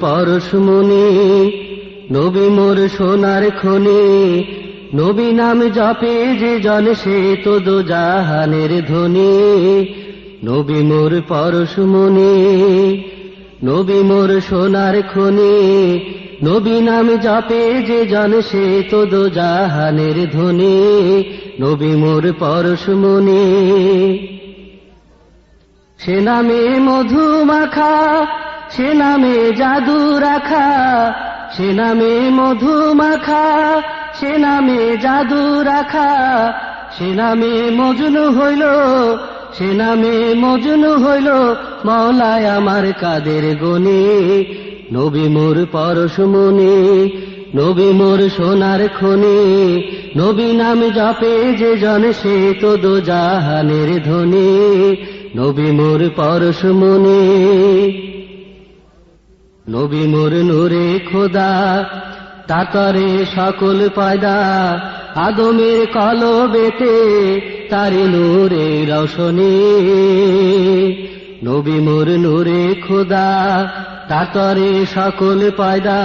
পরশমণি নবী মোর সোনার খনি। নবী নাম জপে যে জন, সে তো দো জাহানের ধ্বনি নবী মোর পরশমণি নবী মোর সোনার খনি। নবী নাম জপে যে জন, সে তো দো জাহানের ধ্বনি নবী মোর পরশমণি সে নামে মধু মাখা সে নামে জাদু রাখা, সে নামে মধু মাখা, সে নামে জাদু রাখা, সে নামে মজনু হইল, সে নামে মজনু হইল মৌলায় আমার কাদের গনি, নবী মোর পরশমণি নবী মোর সোনার খনি, নবী নাম জপে যে জন, সে তো দো জাহানের ধ্বনি নবী মোর পরশমণি নবী মোর নূরে খোদা তাতরে সকল পয়দা। আদমের কলবেতে তারি নূরে রশনি। নবী মোর নূরে খোদা তাতরে সকল পয়দা।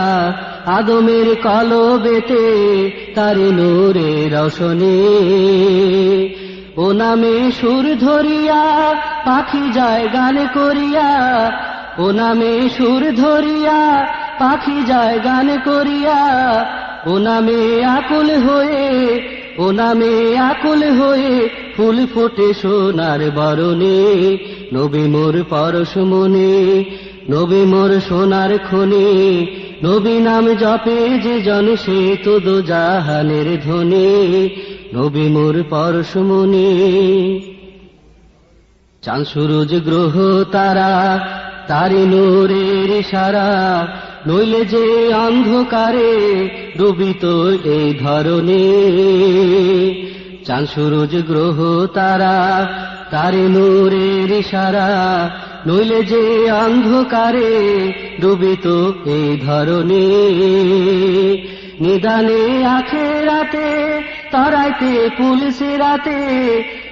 আদমের কলবেতে তারে নূরে রশনি। ও নামে সুর ধরিয়া, পাখি যায় গান করিয়া ও নামে সুর ধরিয়া, পাখি যায় গান করিয়া। ও নামে আকুল হয়ে, ও নামে আকুল হয়ে, ফুল ফোটে সোনার বরণে। নবী মোর পরশমণি নবী মোর সোনার খনি। নবী নাম জপে যে জন, সে তো দো জাহানের ধ্বনি নবী মোর পরশমণি চাঁদ সুরজ গ্রহ তারা তারি নূরের সারা নইলে যে অন্ধকারে ডুবিত এই ধরনে চাঁদ, সুরজ, গ্রহ, তারা, তারি নূরের সারা নইলে যে অন্ধকারে ডুবিত এই ধরনে নিদানে আখে রাতে তারাইতে, পুলিশে রাতে।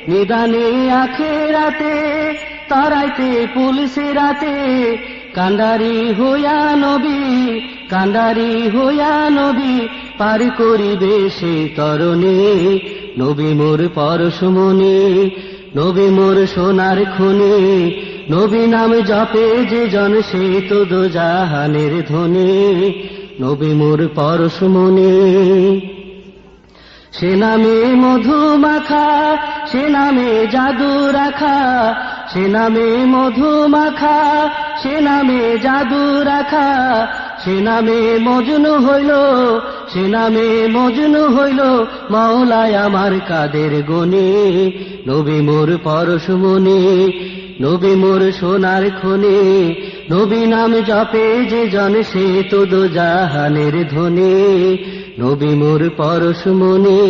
নিদানে আখে রাতে তারাইতে, পুলিশে রাতে। কান্ডারি হইয়া নবী, কান্ডারি হইয়া নবী, পার করিবে সে তরণে। নবী মোর পরশমণি নবী মোর সোনার খনি। নবী নাম জপে যে জন, সে তো দো জাহানের ধ্বনি। নবী মোর পরশমণি সে নামে মধু মাখা, সে নামে জাদু রাখা। সে নামে মধু মাখা, সে নামে জাদু রাখা। সে নামে মজনু হইল, সে নামে মজনু হইল, মাওলায় আমার কাদের গনি। নবী মোর পরশমণি নবী মোর সোনার খনি, নবী নাম জপে যে জন সে তো জাহানের ধনী নবী মোর পরশমণি